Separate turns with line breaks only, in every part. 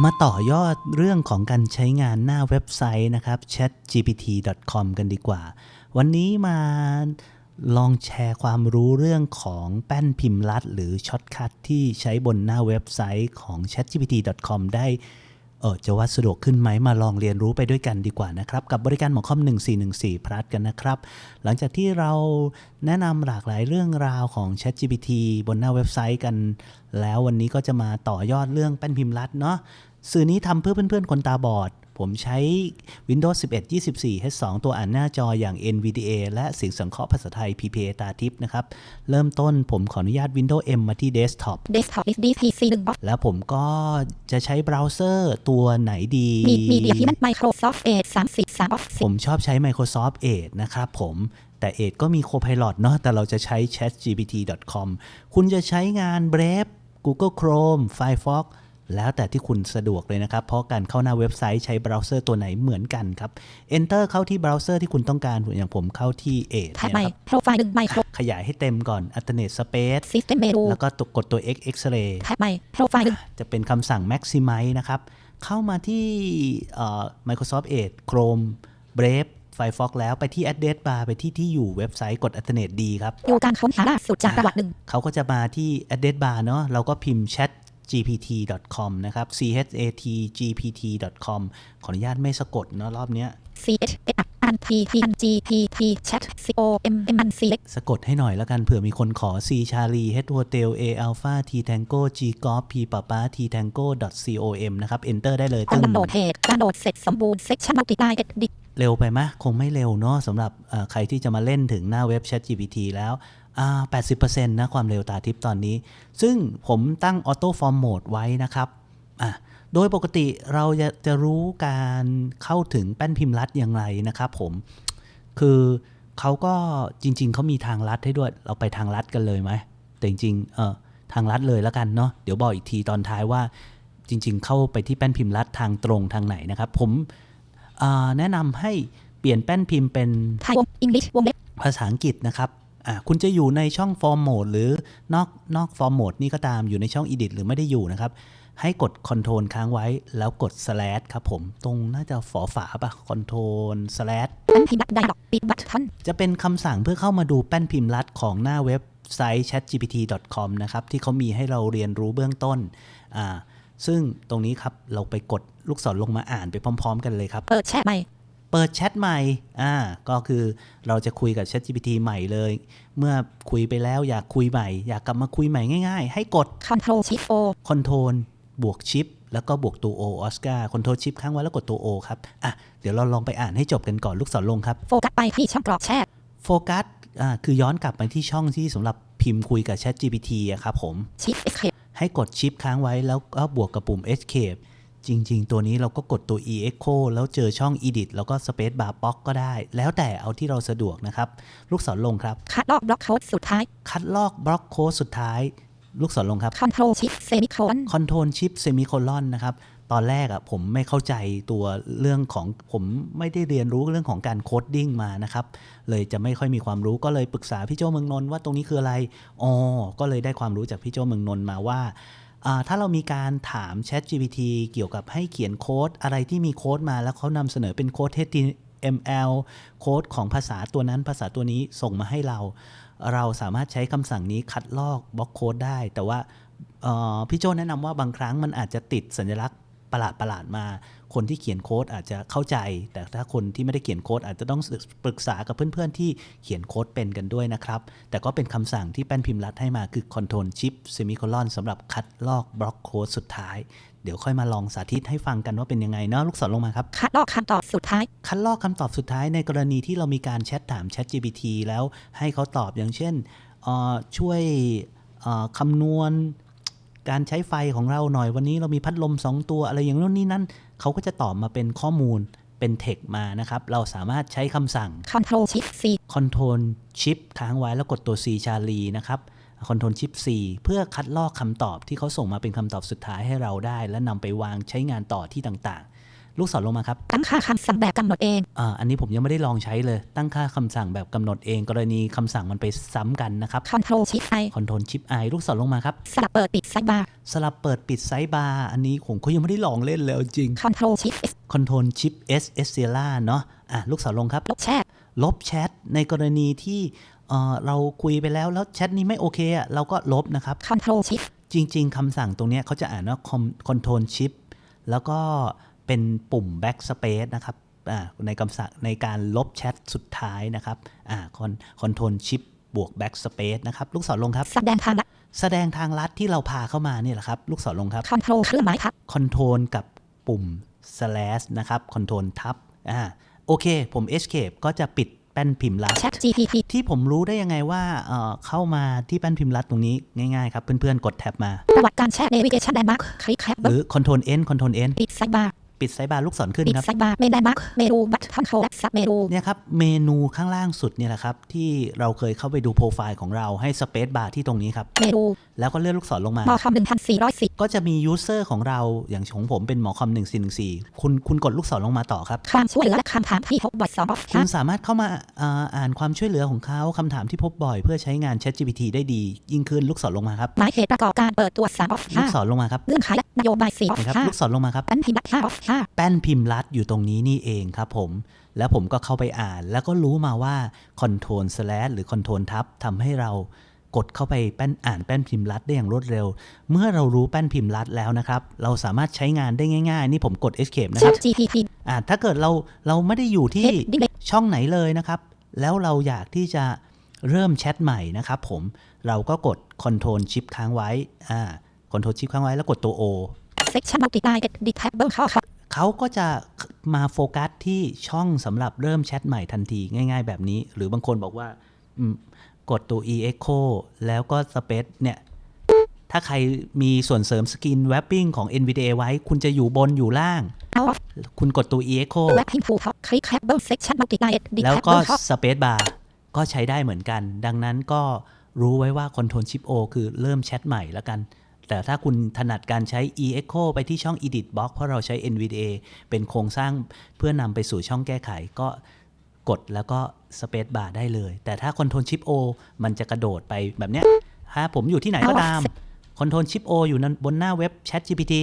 มาต่อยอดเรื่องของการใช้งานหน้าเว็บไซต์นะครับ chatgpt.com กันดีกว่า วันนี้มาลองแชร์ความรู้เรื่องของแป้นพิมพ์ลัด หรือช็อตคัทที่ใช้บนหน้าเว็บไซต์ของ chatgpt.com ได้ เออจะว่าสะดวกขึ้นไหมมาลองเรียนรู้ไปด้วยกันดีกว่านะครับ กับบริการหมอคอม 1414พลัสกันนะครับ หลังจากที่เราแนะนำหลากหลายเรื่องราวของ ChatGPT บนหน้าเว็บไซต์กัน แล้ววันนี้ก็จะมาต่อยอดเรื่องแป้นพิมพ์รัดเนาะสื่อนี้ทำเพื่อเพื่อนๆคนตาบอด ผมใช้ Windows 11 24 H2 ตัวอ่านหน้าจออย่าง NVDA และเสียงสังเคราะห์ภาษาไทย PPA ตาทิพย์นะครับ เริ่มต้นผมขออนุญาต Windows M มาที่ Desktop
Desktop list DPC 1 box
แล้วผมก็จะใช้เบราว์เซอร์ตัวไหนดี
มีมีเดียที่มัน Microsoft Edge 343 Office
ผมชอบใช้ Microsoft Edge นะครับผมแต่ Edge ก็มี Copilot เนาะแต่เราจะใช้ ChatGPT.com คุณจะใช้งาน Brave Google Chrome Firefox แล้วแต่ที่คุณสะดวกเลยนะครับ เพราะการเข้าหน้าเว็บไซต์ใช้เบราว์เซอร์ตัวไหนเหมือนกันครับ Enter เข้าที่เบราว์เซอร์ที่คุณต้องการอย่างผมเข้าที่ Edge
แท็บ
เนี่ย
ใหม่
นะครับ
Profile 1 Micro
ขยายให้เต็มก่อน Alternate Space
System Menu
แล้วก็กดตัว X X-ray
แท็บใหม่ Profile 1
จะเป็นคำสั่ง maximize นะครับ เข้ามาที่เอ่อ Microsoft Edge Chrome Brave Firefox แล้วไปที่ address bar ไปที่ที่อยู่เว็บไซต์กด alternate D ครับ
อยู่การค้นหาล่าสุดจากประวัติหนึ่ง
เขาก็จะมาที่ address bar เนาะเราก็พิมพ์ chat gpt.com นะครับ c h a t gpt.com ขออนุญาตไม่สะกดเนาะรอบเนี้ย
C H A N T T N G P T Chat C O M M N C X
สะกดให้หน่อยแล้วกันเผื่อมีคนขอ C Charlie H Hotel A Alpha T Tango G Golf P Papa T Tango com นะครับ enter ได้เลย
ห้อง
ตึ้ง
ดำโหลดเพจการโหลดเสร็จสมบูรณ์ Section Multiply Edit
เร็วไปไหมคงไม่เร็วเนาะสำหรับเอ่อใครที่จะมาเล่นถึงหน้าเว็บ ChatGPT แล้วอ่า 80%นะความเร็วตาทิพย์ตอนนี้ ซึ่งผมตั้ง Auto Form Mode ไว้นะครับอะโดยปกติเราจะจะรู้การเข้าถึงแป้นพิมพ์รัดอย่างไรนะครับผม คือเขาก็จริง ๆ เขามีทางลัดให้ด้วย เราไปทางลัดกันเลยไหม แต่จริงๆเออทางลัดเลยแล้วกันเนาะ เดี๋ยวบอกอีกทีตอนท้ายว่า จริง ๆ เข้าไปที่แป้นพิมพ์ลัดทางตรงทางไหนนะครับ ผมอ่าแนะนำให้เปลี่ยนแป้นพิมพ์เป็น
ไทยวง English วงเล็บ
ภาษาอังกฤษนะครับอ่า คุณจะอยู่ในช่อง Form Mode หรือนอกนอก Form Mode นี่ก็ตามอยู่ในช่อง Edit หรือไม่ได้อยู่นะครับ ให้กด Control ค้างไว้แล้วกด slash ครับผม ตรงน่าจะฝอฝาปะ Control slash
แป้นพิมพ์ดักไดดอกปิดบัตทัน
จะเป็นคำสั่งเพื่อเข้ามาดูแป้นพิมพ์ลัดของหน้าเว็บไซต์ chatgpt.com นะครับ ที่เขามีให้เราเรียนรู้เบื้องต้นอ่าซึ่งตรงนี้ครับเราไปกดลูกศรลงมาอ่านไปพร้อม ๆ กันเลยครับ
เปิดแชทใหม่
เปิดแชทใหม่ อ่า ก็คือเราจะคุยกับ ChatGPT ใหม่เลย เมื่อคุยไปแล้วอยากคุยใหม่ อยากกลับมาคุยใหม่ง่ายๆ ให้กด
Control Shift O
Control บวกชิปแล้วก็บวกตัว O ออสการ์ Control ชิปค้างไว้แล้วกดตัว O ครับ อะ เดี๋ยวเราลองไปอ่านให้จบกันก่อนลูกศรลงครับ
โฟกัสไปที่ช่องกรอกแชท
โฟกัส อ่า คือย้อนกลับไปที่ช่องที่สำหรับพิมพ์คุยกับ ChatGPT อะครับผม
Shift Escape
ให้กดชิปค้างไว้แล้วก็บวกกับปุ่ม Escape จริง ๆ ตัวนี้เราก็กดตัว e echo แล้วเจอช่อง edit แล้วก็ space bar box ก็ได้ แล้วแต่เอาที่เราสะดวกนะครับ ลูกศรลงครับ
คัดลอกบล็อกโค้ดสุดท้าย
คัดลอกบล็อกโค้ดสุดท้าย ลูกศรลงครับ
Control Shift Semicolon
Control Shift Semicolon นะครับตอนแรกอะผมไม่เข้าใจตัวเรื่องของผมไม่ได้เรียนรู้เรื่องของการโคดดิ้งมานะครับ เลยจะไม่ค่อยมีความรู้ก็เลยปรึกษาพี่โจเมืองนนท์ว่าตรงนี้คืออะไรอ๋อก็เลยได้ความรู้จากพี่โจเมืองนนท์มาว่าอ่า ถ้าเรามีการถาม Chat GPT เกี่ยวกับให้เขียนโค้ดอะไรที่มีโค้ดมาแล้วเขานำเสนอเป็นโค้ด HTML โค้ดของภาษาตัวนั้นภาษาตัวนี้ส่งมาให้เรา เราสามารถใช้คำสั่งนี้คัดลอกบล็อกโค้ดได้ แต่ว่าพี่โจแนะนำว่าบางครั้งมันอาจจะติดสัญลักษณ์ประหลาดประหลาดๆมา คนที่เขียนโค้ดอาจจะเข้าใจ แต่ถ้าคนที่ไม่ได้เขียนโค้ดอาจจะต้องปรึกษากับเพื่อนๆที่เขียนโค้ดเป็นกันด้วยนะครับ แต่ก็เป็นคำสั่งที่แป้นพิมพ์รัดให้มาคือ Control Shift Semicolon สำหรับคัดลอกบล็อกโค้ดสุดท้ายเดี๋ยวค่อยมาลองสาธิตให้ฟังกันว่าเป็นยังไงเนาะลูกศรลงมาครับ
คัดลอกคำตอบสุดท้าย
คัดลอกคำตอบสุดท้ายในกรณีที่เรามีการแชทถาม Chat GPT แล้วให้เขาตอบอย่างเช่นเอ่อช่วยเอ่อคำนวณการใช้ไฟของเราหน่อยวันนี้เรามีพัดลม 2 ตัวอะไรอย่างนู้นนี่นั่น เขาก็จะตอบมาเป็นข้อมูลเป็นเทคมานะครับ เราสามารถใช้คำสั่ง
Control Shift C
Control Shift ค้างไว้แล้วกดตัว C ชาลีนะครับ Control Shift C เพื่อคัดลอกคำตอบที่เขาส่งมาเป็นคำตอบสุดท้ายให้เราได้ และนำไปวางใช้งานต่อที่ต่างๆ ลูกศรลงมาครับ
ตั้งค่าคำสั่งแบบกำหนดเอง
อ่าอันนี้ผมยังไม่ได้ลองใช้เลย ตั้งค่าคำสั่งแบบกำหนดเอง กรณีคำสั่งมันไปซ้ำกันนะครับ
Control Shift I
คอนโทรลชิปไอลูกศรลงมาครับ
สลับเปิดปิดไซด์บาร์
สลับเปิดปิดไซส์บาร์ อันนี้ผมก็ยังไม่ได้ลองเล่นเลยเอาจริง
Control Shift S
คอนโทรลชิป S S c e l a เนาะอะลูกศรลงครับ
ลบแชท
ลบแชทในกรณีที่เอ่อเราคุยไปแล้วแล้วแชทนี้ไม่โอเคอะเราก็ลบนะครับ
Control Shift
จริง ๆคำสั่งตรงเนี้ยเขาจะอ่านว่า Control Shift แล้วก็ เป็นปุ่ม Backspace นะครับอ่าในคำสั่งในการลบแชทสุดท้ายนะครับอ่า Control Shift บวก Backspace นะครับ ลูกศรลงครับ
แสดงทางลัด
แสดงทางลัดที่เราพาเข้ามาเนี่ยแหละครับ ลูกศรลงครับ
Control เครื่องหมายทับ
Control กับปุ่ม slash นะครับ Control ทับอ่าโอเค ผม escape ก็จะปิดแป้นพิมพ์ลัด
Chat GPT
ที่ผมรู้ได้ยังไงว่าเอ่อเข้ามาที่แป้นพิมพ์ลัดตรงนี้ง่ายๆครับ เพื่อนๆ กดแท็บมา
ประวัติการแชท Navigation Landmark คลิกแคป
หรือ Control N Control N
ปิดไซด์บาร์
ปิดไซบาร์ลูกศรขึ้น
ปิด
ครับ
ไซด์บาร์เมน Landmark เมนูบัตคอนโทรลซับเมนู
เนี่ยครับเมนูข้างล่างสุดเนี่ยแหละครับ ที่เราเคยเข้าไปดูโปรไฟล์ของเราให้สเปซบาร์ที่ตรงนี้ครับ
เมนู
แล้วก็เลื่อนลูกศรลงมา
มอคอม1410
ก็จะมียูเซอร์ของเราอย่างของผมเป็นหมอคอม1414คุณคุณกดลูกศรลงมาต่อครับ
ความช่วยเหลือและคำถามที่พบบ่อย2 of
คุณสามารถเข้ามาอ่าอ่านความช่วยเหลือของเขาคำถามที่พบบ่อย เพื่อใช้งาน ChatGPT ได้ดี ยิ่งขึ้นลูกศรลงมาครับ
หมายเหตุประกอบการเปิดตัว3 of
ลูกศรลงมาครับ
5เงื่อนไขและนโยบาย4 of
นะครับลูกศรลงมาครับ
5อันพิมพ์ลัด5 of 5
แป้นพิมพ์ลัดอยู่ตรงนี้นี่เองครับผม แล้วผมก็เข้าไปอ่าน แล้วก็รู้มาว่า Control slash หรือ Control ทับทำให้เรากดเข้าไปแป้นอ่านแป้นพิมพ์ลัดได้อย่างรวดเร็ว เมื่อเรารู้แป้นพิมพ์ลัดแล้วนะครับ เราสามารถใช้งานได้ง่ายๆ นี่ผมกด Escape นะค
Chat
รับ
GPT
อ่าถ้าเกิดเราเราไม่ได้อยู่ที่
Head Delete
ช่องไหนเลยนะครับ แล้วเราอยากที่จะเริ่มแชทใหม่นะครับผมเราก็กด Control Shift ค้างไว้อ่า Control Shift ค้างไว้แล้วกดตัว O
Section Multiply Editable ข้อความ
เขาก็จะมาโฟกัสที่ช่องสำหรับเริ่มแชทใหม่ทันทีง่ายๆ แบบนี้ หรือบางคนบอกว่ากดตัว e echo แล้วก็ space เนี่ย ถ้าใครมีส่วนเสริมสกิน wrapping ของ NVDA ไว้ คุณจะอยู่บนอยู่ล่าง คุณกดตัว e echo แล้วก็ space bar ก็ใช้ได้เหมือนกัน ดังนั้นก็รู้ไว้ว่า Control Shift O คือเริ่มแชทใหม่แล้วกัน แต่ถ้าคุณถนัดการใช้ e echo ไปที่ช่อง edit box เพราะเราใช้ NVDA เป็นโครงสร้างเพื่อนำไปสู่ช่องแก้ไขก็กดแล้วก็ space bar ได้เลย แต่ถ้า Control Shift O มันจะกระโดดไปแบบเนี้ยถ้าผมอยู่ที่ไหนก็ตาม Control Shift O อยู่นั้นบนหน้าเว็บ ChatGPT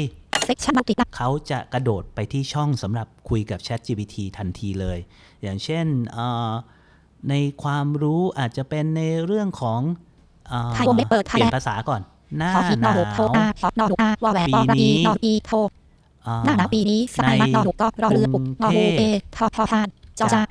Section Multiply
เขาจะกระโดดไปที่ช่องสำหรับคุยกับ Chat GPT ทันทีเลย อย่างเช่นเอ่อในความรู้อาจจะเป็นในเรื่องของเอ่อ
ไทยวงเล็บเปิด
เปลี่ยน
Thailand
ภาษาก่อน หน้า
ขอคิด
ห
นอ
นา
หูโท
ว
อาขอนอหูอาวอแหวน
ปี
อระ
นี้
อีนออีโท
เอ่อ
หน้าหนาวปีนี้สมัยมัดนอหูก็รอเรือปุกนอหูเอทอพอพานจอจา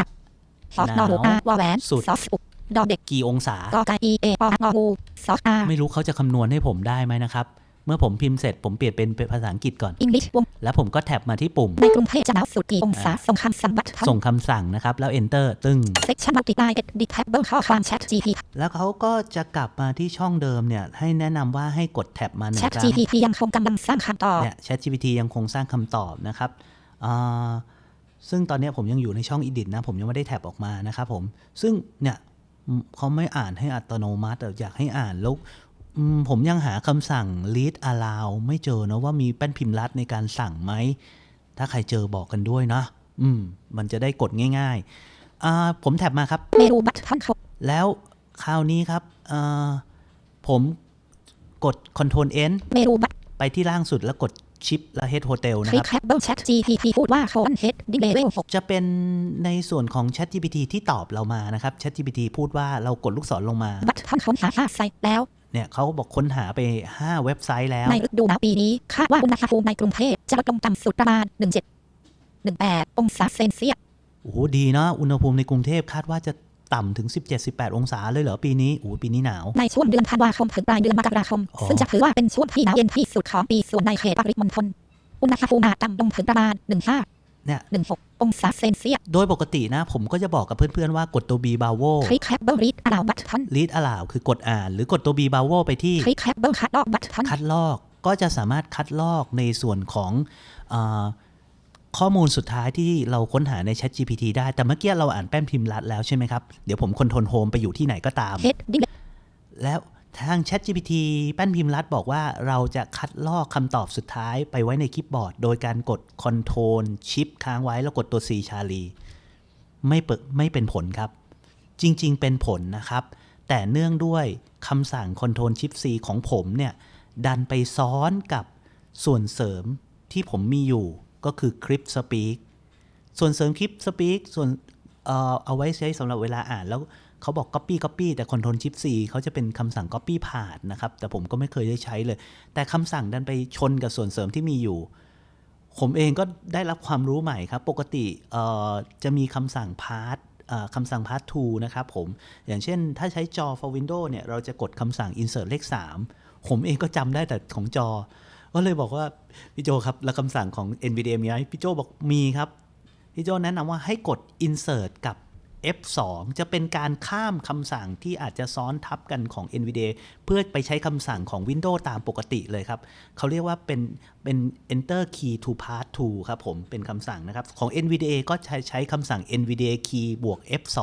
ขอนอหูอาวอแหวน
สุด
ซอสอุกดอเด็ก
กี่องศา
กอไก่อีเอปอนอหูซอสอา
ไม่รู้เขาจะคำนวณให้ผมได้ไหมนะครับ เมื่อผมพิมพ์เสร็จผมเปลี่ยนเป็นภาษาอังกฤษก่อน
อังกฤษวง
แล้วผมก็แท็บมาที่ปุ่ม
ในกรุงเทพจะหนาวสุดกี่องศาส่งคำสั่งบัตรทัน
ส่งคำสั่งนะครับ แล้ว enter ตึ้ง
Section Multiply Editable ข้อความ Chat GPT
แล้วเขาก็จะกลับมาที่ช่องเดิมเนี่ย ให้แนะนำว่าให้กดแท็บมาหนึ่ง
Chat
ครั้ง
GPT ยังคงกำลังสร้างคำตอบ
เนี่ย ChatGPT ยังคงสร้างคำตอบนะครับอ่าซึ่งตอนเนี้ยผมยังอยู่ในช่อง Edit นะ ผมยังไม่ได้แท็บออกมานะครับผม ซึ่งเนี่ยอืมเขาไม่อ่านให้อัตโนมัติอะอยากให้อ่านแล้วอืม ผมยังหาคำสั่ง read aloud ไม่เจอนะว่ามีแป้นพิมพ์ลัดในการสั่งไหม ถ้าใครเจอบอกกันด้วยนะอืม มันจะได้กดง่ายๆอ่าผมแท็บมาครับ
เมนูบัตรทันเขา
แล้วคราวนี้ครับอ่าผมกด Ctrl N
เมนูบัตร
ไปที่ล่างสุดแล้วกดชิปและ Head Hotel นะ
คลิ
ค
ก
รับ
แคปเบิล Chat GPT พูดว่าโคนเฮดดิเลเวล6
จะเป็นในส่วนของ ChatGPT ที่ตอบเรามานะครับ ChatGPT พูดว่าเรากดลูกศรลงมา
บัตรทันค้นหา5ไซต์แล้ว
เนี่ยเขาบอกค้นหาไป 5 เว็บไซต์แล้ว
ในฤดูหนาวปีนี้คาดว่าอุณหภูมิในกรุงเทพจะลดลงต่ำสุดประมาณ 17 18 องศาเซนเซียส
โอ้โหดีเนาะอุณหภูมิในกรุงเทพคาดว่าจะต่ำถึง 17-18 องศาเลยเหรอ ปีนี้โอ้โหปีนี้หนาว
ในช่วงเดือนธันวาคมถึงปลายเดือนมกราคม
อ๋อ
ซึ่งจะถือว่าเป็นช่วงที่หนาวเย็นที่สุดของปีส่วนในเขตปริมณฑลอุณหภูมิอาจต่ำลงถึงประมาณ 15
เนี่ย
16องศาเซนเซียส
โดยปกตินะ ผมก็จะบอกกับเพื่อนๆว่ากดตัว B b a v o
คลิกแคปเบิลรีดอลาวบัตทัน
read aloud คือกดอ่าน หรือกดตัว B b a v o ไปที่
คลิกแคปเบิลคัดลอกบัตทัน
คัดลอกก็จะสามารถคัดลอกในส่วนของอาข้อมูลสุดท้ายที่เราค้นหาใน Chat GPT ได้ แต่เมื่อกี้เราอ่านแป้นพิมพ์ลัดแล้วใช่ไหมครับ เดี๋ยวผมคอนโทรลโฮมไปอยู่ที่ไหนก็ตาม
เฮดดิเล
แล้วแทาง ChatGPT แป้นพิมพ์รัดบอกว่าเราจะคัดลอกคำตอบสุดท้ายไปไว้ในคลิปบอร์ด โดยการกด Ctrl Shift ค้างไว้แล้วกดตัว C ชาลี ไม่เปิดไม่เป็นผลครับ จริงๆ เป็นผลนะครับ แต่เนื่องด้วยคำสั่ง Ctrl Shift C ของผมเนี่ย ดันไปซ้อนกับส่วนเสริมที่ผมมีอยู่ก็คือ Clip Speak ส่วนเสริมคลิป Speak ส่วนเอ่อเอาไว้ใช้สำหรับเวลาอ่านแล้ว เขาบอก Copy Copy แต่ Ctrl Shift C เขาจะเป็นคำสั่ง Copy ผ่านนะครับ แต่ผมก็ไม่เคยได้ใช้เลย แต่คำสั่งดันไปชนกับส่วนเสริมที่มีอยู่ ผมเองก็ได้รับความรู้ใหม่ครับ ปกติจะมีคำสั่ง Part คำสั่ง Part 2นะครับผม อย่างเช่น ถ้าใช้จอ for Windows เนี่ย เราจะกดคำสั่ง Insert เลข 3 ผมเองก็จำได้แต่ของจอ ก็เลยบอกว่า พี่โจครับ แล้วคำสั่งของ NVDA มีไหมพี่โจบอกมีครับ พี่โจแนะนำว่าให้กด insert กับ F2 จะเป็นการข้ามคำสั่งที่อาจจะซ้อนทับกันของ NVIDIA เพื่อไปใช้คำสั่งของ Windows ตามปกติเลยครับ เขาเรียกว่าเป็นเป็น enter key to part 2 ครับผม เป็นคำสั่งนะครับ ของ NVIDIA ก็ใช้ใช้คำสั่ง NVIDIA key บวก F2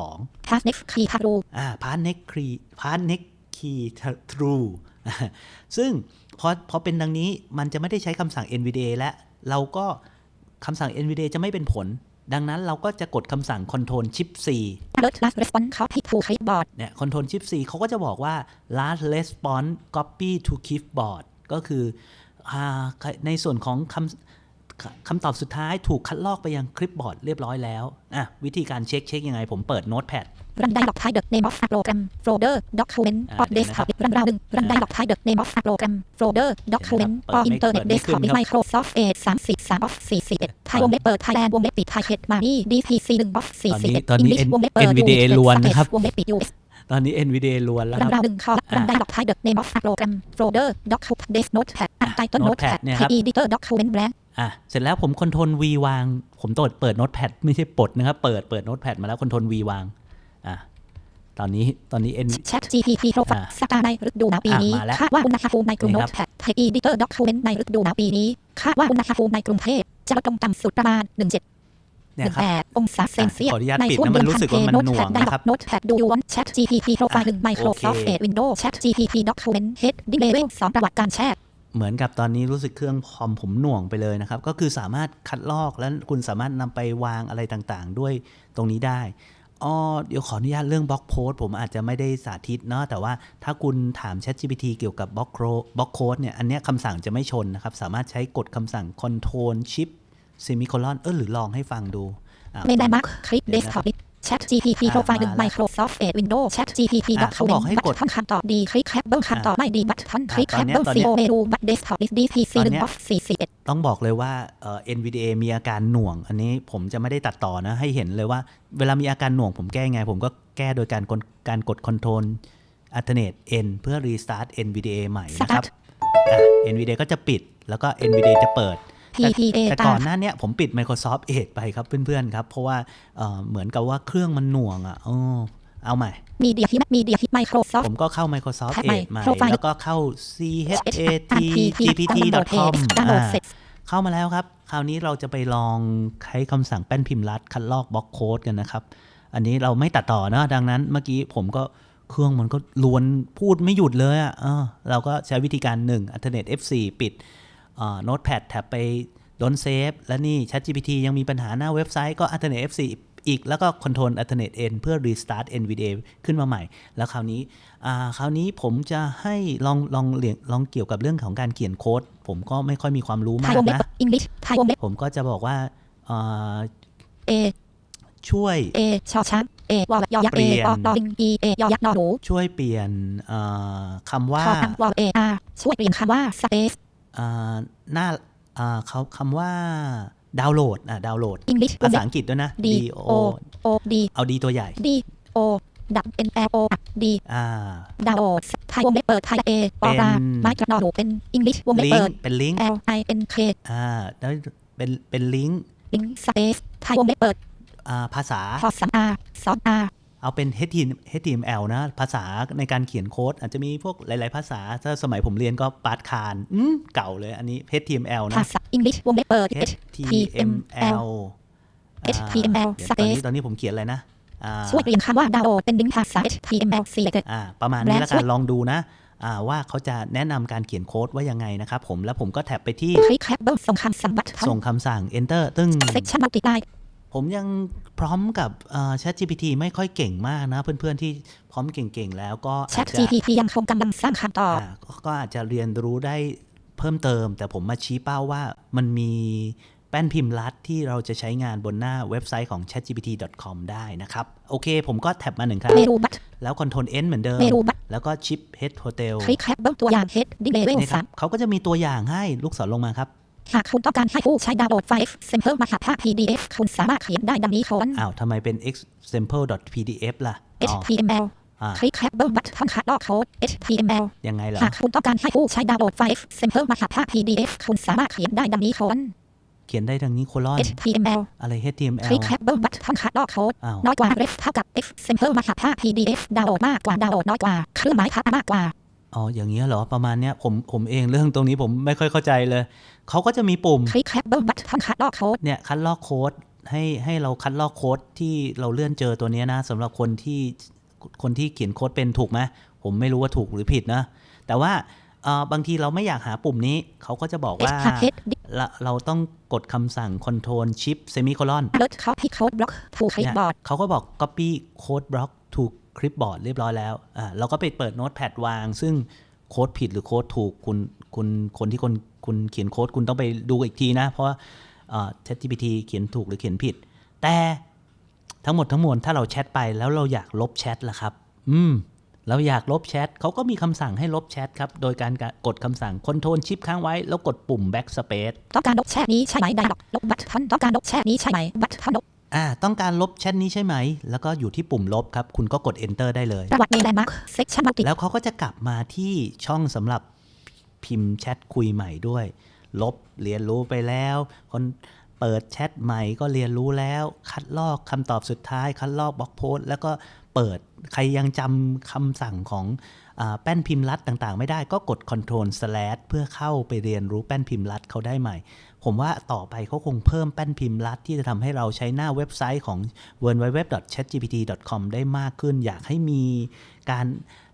Task next key คารู
อ่า part next key part next key true ซึ่งพอพอเป็นดังนี้มันจะไม่ได้ใช้คำสั่ง NVDA และเราก็คำสั่ง NVDA จะไม่เป็นผล ดังนั้นเราก็จะกดคำสั่ง Control Shift C
alert last response copy to clipboard
เนี่ย Control Shift C เขาก็จะบอกว่า last response copy to clipboard ก็คืออาในส่วนของคำ คำตอบสุดท้ายถูกคัดลอกไปยังคลิปบอร์ดเรียบร้อยแล้วอะวิธีการเช็คเช็คยังไง ผมเปิด Notepad
run dialog type the name of a program folder document
อ่า
or
เดี๋ยวนะครับ
desktop run ราวหนึ่ง run dialog type the name of a program folder document
เปิ
or
ดไม่
internet
เปิดไม่ขึ้น
desktop
ครับ
Microsoft Edge สามสิบสาม of สี่สิบเอ็ดไทยวงเล็บเปิด Thailand วงเล็บปิด Thai Head Mani DPC หนึ่ง of สี่สิบเอ็ด
ตอนนี้
English
N-
วงเล็บเปิด
NVDA ล้วนนะครับ
วงเล็บปิด US
ตอนนี้ NVDA ล้วนแล้วค
รั
รั
น
บ
ราวหนึ่งคอ
อ่า
รันได้ดอกท้าย the name of a program folder document desk notepad อันไตต้น
Notepad
notepad
เนี่ยครับ
editor document blank
อะเสร็จแล้วผมคอนโทรล V วาง ผมตดเปิดโน้ตแพดไม่ใช่ปลดนะครับเปิดเปิดโน้ตแพดมาแล้วคอนโทรล V วางอะตอนนี้ตอนนี้ N
Chat GPT โปรไฟ
อ่า
ล์สตาร์ในฤดูหนาวปีนี้
อะมาแล้ว
คาดว่าอุณหภูมิในกรุง
นี่
โน
ครับ
ตแพดไทย editor document ในฤดูหนาวปีนี้คาดว่าอุณหภูมิในกรุงเทพจะลดลงต่ำสุดประมาณ 17
เนี่ยครับ
18องศาเซนเซียส
ขออนุญาต
ใน
ปิด
ช่วง
นะมั
เดือนน
รู้
ธั
สึ
น
กว่ามัน
โนต
หน่
แพ
ว
ด
ง
ได้
นะครับ
โน้ตแพดดูยูวอน Chat GPT โปรไฟล์หนึ่ง Microsoft
โอเค
Edge Windows Chat GPT document heading level สองประวัติการแชท
เหมือนกับตอนนี้รู้สึกเครื่องคอมผมหน่วงไปเลยนะครับ ก็คือสามารถคัดลอกแล้วคุณสามารถนำไปวางอะไรต่างๆ ด้วยตรงนี้ได้อ๋อเดี๋ยวขออนุญาตเรื่องบล็อกโพสผมอาจจะไม่ได้สาธิตเนาะแต่ว่าถ้าคุณถาม ChatGPT เกี่ยวกับบล็อกโคบล็อกโค้ดเนี่ยอันเนี้ยคำสั่งจะไม่ชนนะครับ สามารถใช้กดคำสั่ง Control Shift Semicolon เออหรือลองให้ฟังดูอะ
ไม่ได้มักคลิก
เดี๋ยวนะครับ
desktop Chat GPT
อ่า
โปรไฟล์หนึ่ง
มาแล้ว
Microsoft Edge Windows Chat GPT
อะเขาบอก
document
ให้กด
บัตรคำตอบดีคลิกแคปเบิ้ลคำตอบไม่ดีบัตรทันคลิก
อะ
แค
ตอน
ป
เนี้ย
เบิ้ล
ตอนเนี้ย
ซีโอเมนูบัตร desktop list DPC
ตอน
หนึ่
เนี้
ง
ย
of สี่สิบเอ็ด
ต้องบอกเลยว่าเอ่อ NVDA มีอาการหน่วง อันนี้ผมจะไม่ได้ตัดต่อนะ ให้เห็นเลยว่า เวลามีอาการหน่วงผมแก้ไง ผมก็แก้โดยการกดการกด Control Alternate N เพื่อ Restart NVDA ใหม่นะครับอะ NVDA ก็จะปิดแล้วก็ NVDA จะเปิดแต่
PPA
แต่
ตา
ก่อนหน้าเนี้ยผมปิด Microsoft Edge ไปครับเพื่อนๆครับ เพราะว่าเอ่อเหมือนกับว่าเครื่องมันหน่วงอะเออเอาใหม่
มีเดียที่มีเดียที่ Microsoft
ผมก็เข้า Microsoft
แพ็คใหม่
Edge ใหม่
Profile
แล้วก็เข้า chat
HTTP
gpt.com
ดาวน์โหลด
อ่า
เสร็จ
เข้ามาแล้วครับ คราวนี้เราจะไปลองใช้คำสั่งแป้นพิมพ์รัด คัดลอกบล็อกโค้ดกันนะครับ อันนี้เราไม่ตัดต่อนะดังนั้นเมื่อกี้ผมก็เครื่องมันก็ลวนพูดไม่หยุดเลยอะ่ะเออเราก็ใช้วิธีการ 1 Alternate F4 ปิด โน้ตแพดแท็บไปดนเซฟและนี่ ChatGPT ยังมีปัญหาหน้าเว็บไซต์ก็ Alternate F4 อีก แล้วก็ Control Alternate N เพื่อ Restart NVDA ขึ้นมาใหม่ แล้วคราวนี้อ่าคราวนี้ผมจะให้ลองลองเรียนลองเกี่ยวกับเรื่องของการเขียนโค้ด ผมก็ไม่ค่อยมีความรู้
ไท
มายก
วงเล็บ
นะ
English ไทยวงเล็บ
ผมก็จะบอกว่าอ่า
A
ช่วย
A ชอช้าง A วอลยอยักษ์
เปลี่
A
ยน
ปอปอลิง E A ยอยักษ์นอหนู
ช่วยเปลี่ยนอ่าคำว่า
คออังวอล A R ช่วยเปลี่ยนคำว่า space
อ่า หน้าอ่าเขาคำว่าดาวน์โหลดอะดาวน์โหลด
English
ภาษาอังกฤษด้วยนะ
D O O D
เอาดีตัวใหญ่
D O ดับ N L O D
อ่า
ดาวน์โหลดไทยวงเล็บเปิดไทย A ปอปลา
เป็น
ไม้กระนอหนูเป็น English วงเล็บ
ลิง
เปิด
ก์เป็นลิงก์
L I N K
อ่าแล้วเป็นเป็นลิงก์
ลิงสเปซไทยวงเล็บเปิด
อ่าภาษา
พอสาม R สอง R
เอาเป็น HTML นะ ภาษาในการเขียนโค้ด อาจจะมีพวกหลาย ๆ ภาษา ถ้าสมัยผมเรียนก็ปาร์ตคานอืมเก่าเลยอันนี้ HTML นะ
ภาษา English วงเล็บเปิด
HTML อ่า
HTML
เดี๋ยวตอนนี้
space
ตอนนี้ผมเขียนอะไรนะอ่า
ช่วยเปลี่ยนคำว่าดาวน์โหลดเป็นลิงก์ภาษา HTML selected
อ่าประมาณนี้
และ
แล้ว
ช่
กั
วย
นลองดูนะอ่าว่าเขาจะแนะนำการเขียนโค้ดว่ายังไงนะครับผมแล้วผมก็แท็บไปที่
คลิกแคปเบิลส่งคำสั่งบัตร
ส่งคำสั่ง enter ตึ้ง
เซ็ กชันมัลติไลน์
ผมยังพร้อมกับเอ่อ ChatGPT ไม่ค่อยเก่งมากนะ เพื่อนๆที่พร้อมเก่งๆแล้วก็
แช
อา
ท
จจะ
GPT ยังคงกำลังสร้างคำตอบ
อ่าก็ก็อาจจะเรียนรู้ได้เพิ่มเติม แต่ผมมาชี้เป้าว่ามันมีแป้นพิมพ์ลัดที่เราจะใช้งานบนหน้าเว็บไซต์ของ chatgpt.com ได้นะครับ โอเค ผมก็แท็บมาหนึ่งครั้ง
เมนูบัตร
แล้ว Ctrl N เหมือนเดิม
เมนูบัตร
แล้วก็ Chip Head Hotel
คลิกแคปเบิลตัวอย่างเฮดดิเลเวล
นี่ค
สา
รับ
ม
เขาก็จะมีตัวอย่างให้ลูกศรลงมาครับ
หากคุณต้องการให้ผู้ใช้ดาวน์โหลดไฟล์ Example มาหาภาพ PDF คุณสามารถเขียนได้ดังนี้ค้น
อ้าวทำไมเป็น example.pdf ล่ะอ๋อ
HTML
อ่า
คลิกแคปเบิลบัตรทำคัดลอกโค้ด HTML
ยังไงเหรอ
หากคุณต้องการให้ผู้ใช้ดาวน์โหลดไฟล์ Example มาหาภาพ PDF คุณสามารถเขียนได้ดังนี้ค้น
เขียนได้ดังนี้โคลอน
HTML
อะไร HTML
คลิกแคปเบิลบัตรทำคัดลอกโค้ด
อ้าว
น้อยกว่า ref เท่ากับ Example มาหาภาพ PDF ดาวน์โหลดมากกว่าดาวน์โหลดน้อยกว่าเครื่องหมายทับมากกว่า
อ๋ออย่างเงี้ยเหรอประมาณเนี้ยผมผมเองเรื่องตรงนี้ผมไม่ค่อยเข้าใจเลย เขาก็จะมีปุ่ม
คลิกแคปเบิลบัตรทำคัดลอกโค้ด
เนี่ยคัดลอกโค้ดให้ให้เราคัดลอกโค้ดที่เราเลื่อนเจอตัวเนี้ยนะสำหรับคนที่คนที่เขียนโค้ดเป็นถูกไหมผมไม่รู้ว่าถูกหรือผิดนะ แต่ว่าเอ่อบางทีเราไม่อยากหาปุ่มนี้ เขาก็จะบอกว่า
H H
เราเราต้องกดคำสั่ง Control Shift Semicolon
alert copy code block to
เนี่ย
clipboard
เขาก็บอก copy code block to clipboard เรียบร้อยแล้วอ่าเราก็ไปเปิดโน้ตแพดวาง ซึ่งโค้ดผิดหรือโค้ดถูกคุณคุณคนที่คนคุณเขียนโค้ดคุณต้องไปดูอีกทีนะ เพราะว่าเอ่อ ChatGPT เขียนถูกหรือเขียนผิด แต่ทั้งหมดทั้งมวลถ้าเราแชทไปแล้วเราอยากลบแชทล่ะครับ อืมเราอยากลบแชทเขาก็มีคำสั่งให้ลบแชทครับ โดยการกดคำสั่ง Control Shift ค้างไว้ แล้วกดปุ่ม Backspace
ต้องการลบแชทนี้ใช่ไหมได้ลบบัตรทันต้องการลบแชทนี้ใช่ไหมบัตรทันลบ
อ่าต้องการลบแชทนี้ใช่ไหม แล้วก็อยู่ที่ปุ่มลบครับ คุณก็กด Enter ได้เลย
ประวัติในแลนด์มาร์คเซ็กชันมัลติ
แล้วเขาก็จะกลับมาที่ช่องสำหรับพิมพ์แชทคุยใหม่ด้วย ลบเรียนรู้ไปแล้ว คนเปิดแชทใหม่ก็เรียนรู้แล้ว คัดลอกคำตอบสุดท้าย คัดลอกบล็อกโพสต์แล้วก็เปิดใครยังจำคำสั่งของอา แป้นพิมพ์ลัดต่างๆ ไม่ได้ก็กด Ctrl slash เพื่อเข้าไปเรียนรู้แป้นพิมพ์ลัดเขาได้ใหม่ ผมว่าต่อไปเขาคงเพิ่มแป้นพิมพ์ลัดที่จะทำให้เราใช้หน้าเว็บไซต์ของ www.chatgpt.com ได้มากขึ้น อยากให้มีการ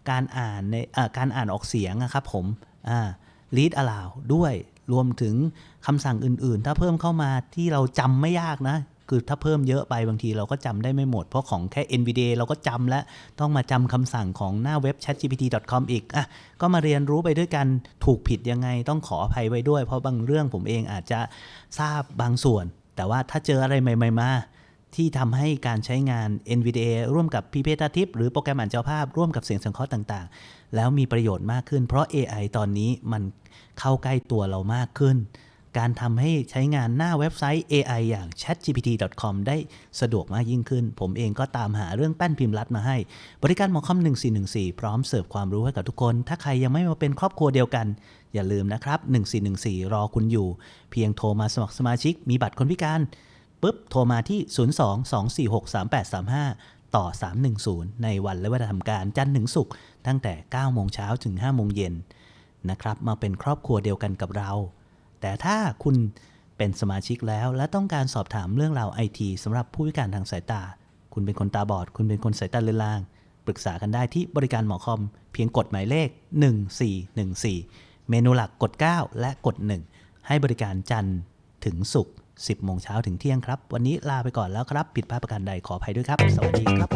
การอ่านในการอ่านออกเสียงนะครับผมอ่า read aloud ด้วยรวมถึงคำสั่งอื่นๆ ถ้าเพิ่มเข้ามาที่เราจำไม่ยากนะ คือถ้าเพิ่มเยอะไปบางทีเราก็จำได้ไม่หมด เพราะของแค่ NVDA เราก็จำแล้ว ต้องมาจำคำสั่งของหน้าเว็บ chatgpt.com อีกอะก็มาเรียนรู้ไปด้วยกันถูกผิดยังไงต้องขออภัยไว้ด้วย เพราะบางเรื่องผมเองอาจจะทราบบางส่วน แต่ว่าถ้าเจออะไรใหม่ ๆ มาที่ทำให้การใช้งาน NVDA ร่วมกับ p p t a t i p หรือโปรแกรมอ่านจอภาพ ร่วมกับเสียงสังเคราะห์ต่างๆ แล้วมีประโยชน์มากขึ้น เพราะ AI ตอนนี้มันเข้าใกล้ตัวเรามากขึ้น การทำให้ใช้งานหน้าเว็บไซต์ AI อย่าง chatgpt.com ได้สะดวกมากยิ่งขึ้น ผมเองก็ตามหาเรื่องแป้นพิมพ์ลัดมาให้ บริการหมอคอม1414 พร้อมเสิร์ฟความรู้ให้กับทุกคน ถ้าใครยังไม่มาเป็นครอบครัวเดียวกัน อย่าลืมนะครับ 1414 รอคุณอยู่ เพียงโทรมาสมัครสมาชิก มีบัตรคนพิการปุ๊บโทรมาที่ 02-246-3835 ต่อ 310 ในวันและเวลาทำการจันทร์ถึงศุกร์ตั้งแต่9โมงเช้าถึง5โมงเย็นนะครับมาเป็นครอบครัวเดียวกันกับเรา แต่ถ้าคุณเป็นสมาชิกแล้ว และต้องการสอบถามเรื่องราวไอทีสำหรับผู้พิการทางสายตา คุณเป็นคนตาบอด คุณเป็นคนสายตาเลือนลาง ปรึกษากันได้ที่บริการหมอคอม เพียงกดหมายเลข 1414 เมนูหลักกด 9 และกด 1 ให้บริการจันทร์ถึงศุกร์10 โมงเช้าถึงเที่ยงครับ วันนี้ลาไปก่อนแล้วครับ ผิดพลาดประการใดขออภัยด้วยครับ สวัสดีครับ